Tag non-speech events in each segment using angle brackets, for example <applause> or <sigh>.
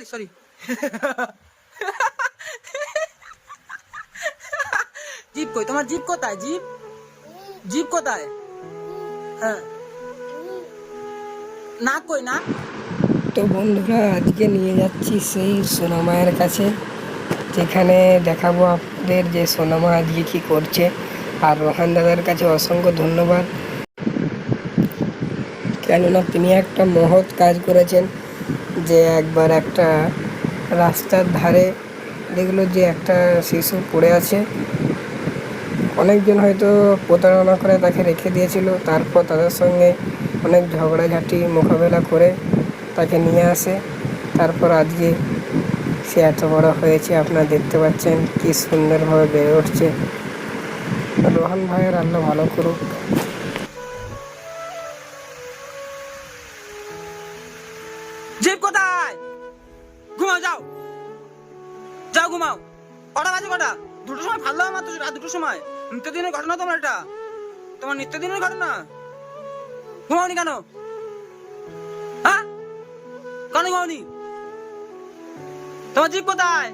Sorry sorry <laughs> zip কই? তোমার zip কোথায়? জিপ? জিপ কোথায়? হ্যাঁ। নাক কই নাক তো বন্ধুরা আজকে নিয়ে যাচ্ছি সেই সোনামায়ের কাছে যেখানে দেখাবো আপনাদের যে সোনামা আজকে কি করছে। আর রোহান দাদার কাছে অসংখ্য ধন্যবাদ। কেননা তিনি একটা মহৎ কাজ করেছেন। যে একবার একটা রাস্তার ধারে দেখল যে একটা শিশু পড়ে আছে। অনেকজন হয়তো প্রতারণা করে তাকে রেখে দিয়েছিল। তারপর তাদের সঙ্গে অনেক ঝগড়াঝাটি, মোকাবেলা করে তাকে নিয়ে আসে। তারপর আজকে সে এত বড় হয়েছে, আপনারা দেখতে পাচ্ছেন কি সুন্দরভাবে বেড়ে উঠছে। রোহান ভাইয়ের আল্লাহ ভালো করুক। জিপ কোথায়? ঘুমাও যাও। যাও ঘুমাও। কটা বাজে কটা? দুটোর সময় ভালো আমার তো রাত দুটোর সময়। নিত্যদিনের ঘটনা তোমার এটা। তোমার নিত্যদিনের ঘটনা? ঘুমাওনি কেন? হ্যাঁ? কেন ঘুমাওনি? তোমার জিপ কোথায়?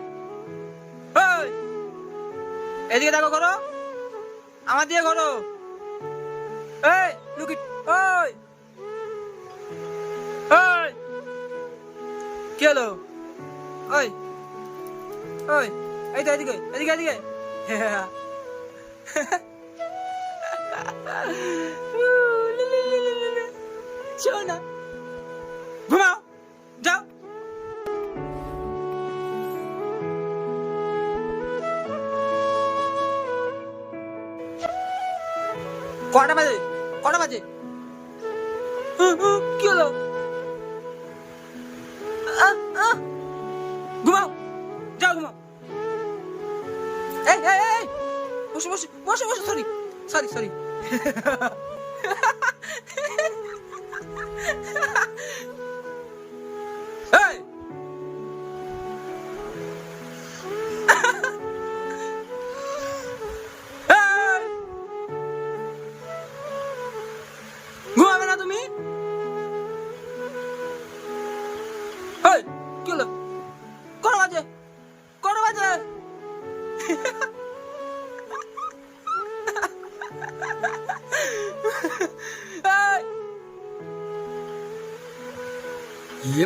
ওই, এদিকে দেখো করো আমার দিয়ে করো এই ওই ওই! কি হলো? ওই ওই, এই তো এদিকে এদিকে এদিকে। শোনা ঘুমাও, যাও। কটা বাজে? কটা বাজে? কি হলো। ঘুমাও। যাও ঘুমাও। এই এই এই। বসে বসে বসে বসে সরি সরি সরি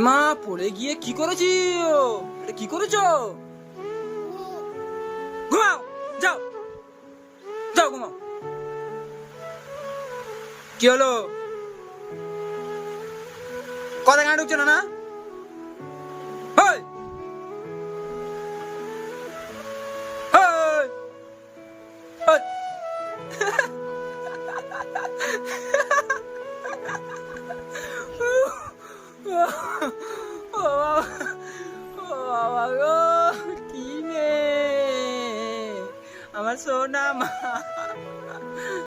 মা পড়ে গিয়ে কি করেছি এটা কি করেছ? ঘুমাও, যাও। যাও, ঘুমাও। কি হলো? কথা গান ঢুকছে না না কি মেয়ে আমার সোনা মা